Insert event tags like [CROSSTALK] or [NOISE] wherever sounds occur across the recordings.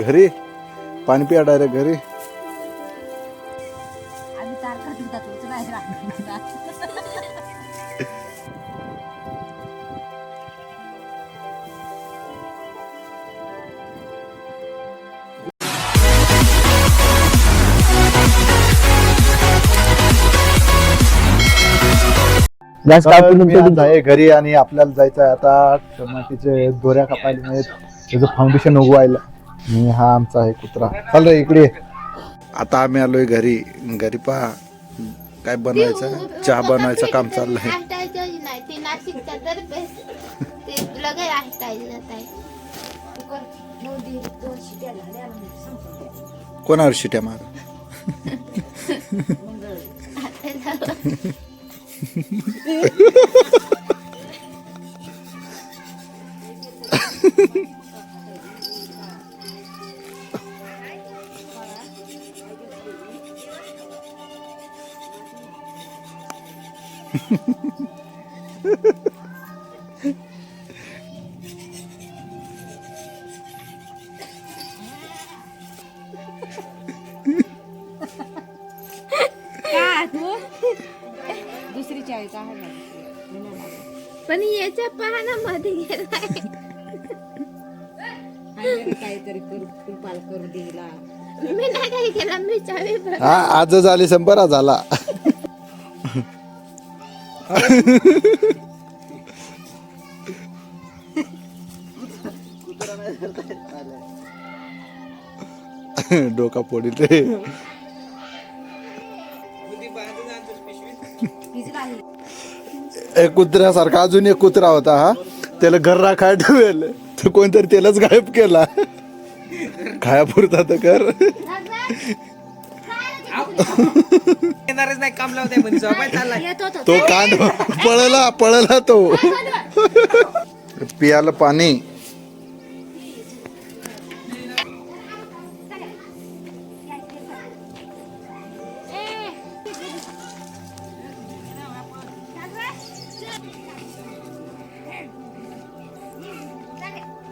घरी? पाणी पिया डायरेक्ट घरी? तर मी आज आहे घरी आणि आपल्याला जायचं आहे. आता टमाटीचे दोऱ्या कापायला आहेत त्याचं फाउंडेशन उगवायला. आणि हा आमचा आहे कुत्रा. चाल रे इकडे आता आम्ही आलोय घरी. घरी पहा. काय बनवायचं? चहा बनवायचं काम चाललंय. हटायचं नाही ते नाशिकचा तर बेस्ट ते लगेच हटायचं जात आहे. कोणावर शिट्या मार? [LAUGHS] Ha ha ha. पण याच्या पाहण्यामध्ये गेलाय आणि काहीतरी करू कृपाल करू दिला. मी नाही काही केला मी चावी भर हा आजच आली संपरा झाला. डोका पोडील रे. भिजला आहे. एक कुत्र्यासारखा अजून एक कुत्रा होता हा. त्याला घर राखाय ठेवेल. तर कोणतरी त्यालाच गायब केला. खायापुरता तर कर. येणारच नाही काम लावते म्हणजे झोपाय चाललाय. येत होतो तो. कांड पळला पळला तो. [LAUGHS] पियाला पाणी.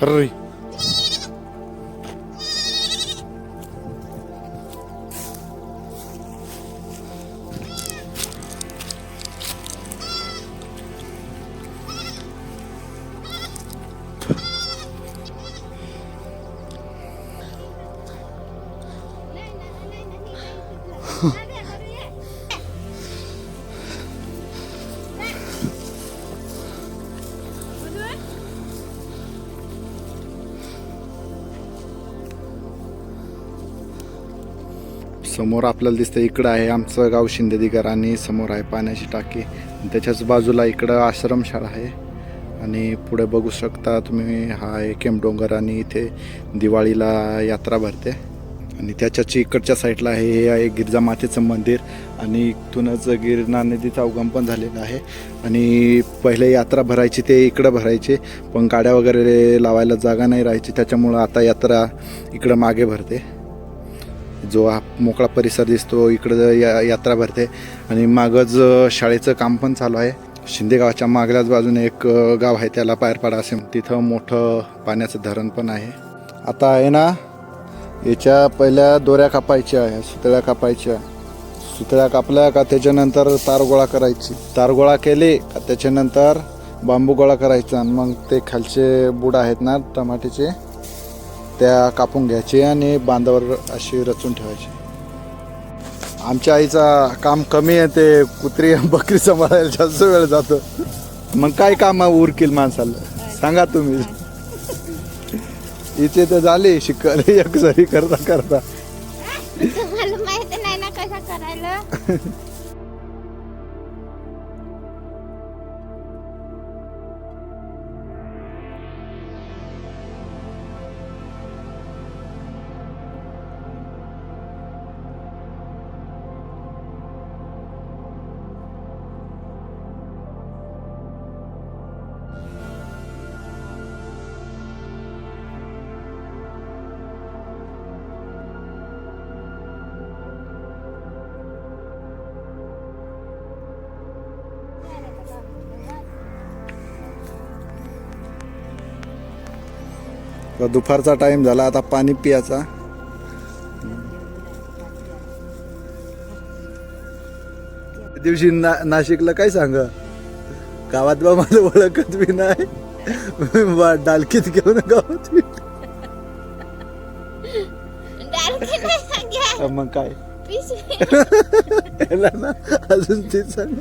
Ры. Huh. समोर आपल्याला दिसतं इकडं आहे आमचं गाव शिंदेदिगर आणि समोर आहे पाण्याची टाकी. त्याच्याच बाजूला इकडं आश्रमशाळा आहे. आणि पुढे बघू शकता तुम्ही हा आहे केमडोंगर आणि इथे दिवाळीला यात्रा भरते. आणि त्याच्याच इकडच्या साईडला आहे हे आहे गिरजा मातेचं मंदिर. आणि इथूनच गिरणा नदीचा उगम पण झालेला आहे. आणि पहिले यात्रा भरायची ते इकडं भरायचे पण गाड्या वगैरे लावायला जागा नाही राहायची. त्याच्यामुळं आता यात्रा इकडं मागे भरते. जो हा मोकळा परिसर दिसतो इकडं या यात्रा भरते. आणि मागच शाळेचं काम पण चालू आहे. शिंदे गावाच्या मागल्याच बाजूने एक गाव आहे त्याला पायरपाडा असे तिथं मोठं पाण्याचं धरण पण आहे. आता आहे ना याच्या पहिल्या दोऱ्या कापायच्या आहे सुतळ्या कापायच्या. सुतळ्या कापल्या का त्याच्यानंतर तार गोळा करायची. तार गोळा केली का त्याच्यानंतर बांबू गोळा करायचा. आणि मग ते खालचे बुड आहेत ना टमाट्याचे त्या कापून घ्यायचे आणि बांधावर अशी रचून ठेवायची. आमच्या आईचा काम कमी आहे ते कुत्री बकरी सांभाळायला जास्त वेळ जातो. मग काय काम उरकील माणसाला? सांगा तुम्ही. इथे तर झाले शिकल एक सरी करता करता. तुम्हाला माहिती नाही ना कसं करायला? तर दुपारचा टाइम झाला आता पाणी पियाचा. दिवशी ना नाशिकला काय सांग? गावात बा मला ओळखत बी नाही. डालकीत घेऊन गावात मग काय? [LAUGHS] ना अजून ते सांग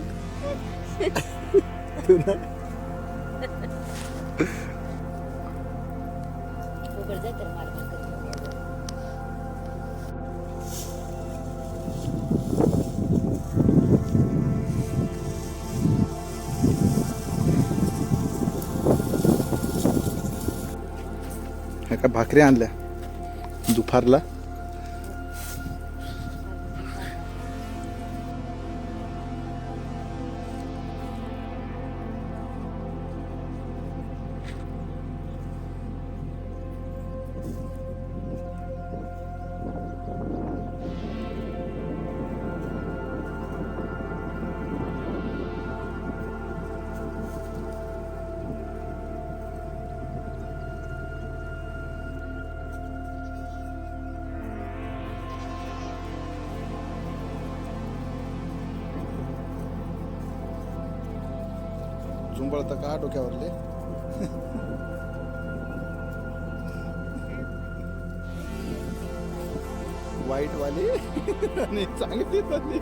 ह्या का भाकरी आणल्या. दुपारला. झुंबळता का डोक्यावरले? वाईट वाली आणि चांगली वाली?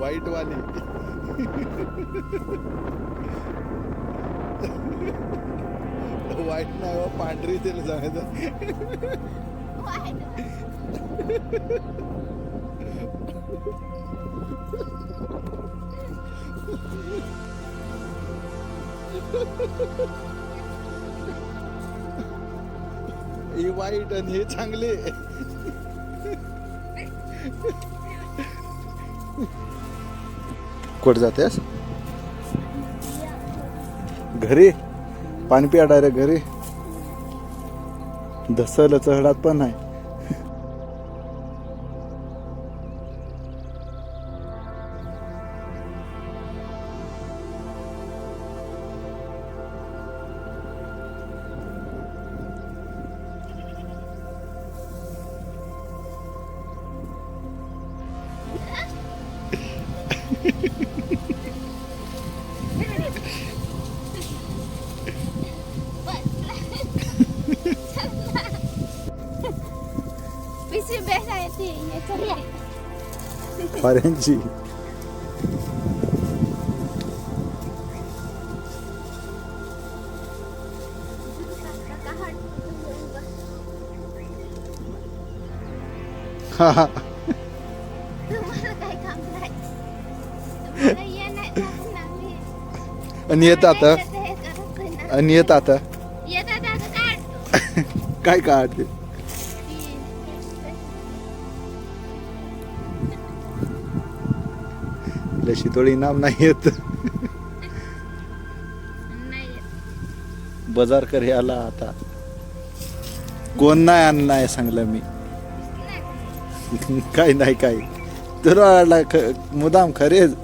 वाईट वाली वाईट नाही हो, पांढरी तेल सांगायचं हे वाईट आणि हे चांगले. कुठे जातेस? घरी? पाणी पिया डायरेक्ट घरी? धसल चढात पण नाही. तुम्हाला ये नाही लागणार मी. आणि येत आता मला येतं हे करत नाही ना. आणि येत आता येतात आता काढतो काढते शितोळी नाम नाही येत नाही येत. बाजार कर आला आता. कोण नाही नाही सांगलं मी. [LAUGHS] काय नाही काय तुला मुदाम खरेच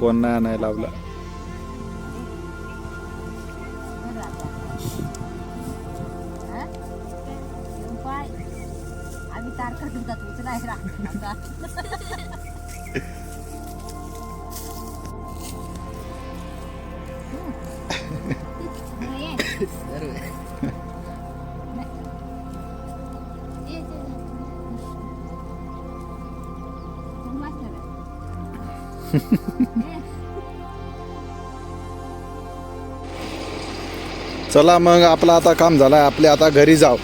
कोण नाही आणायला लावला. तारखा दुधात चला मग आपलं आता काम झालं आपले आता घरी जाऊ.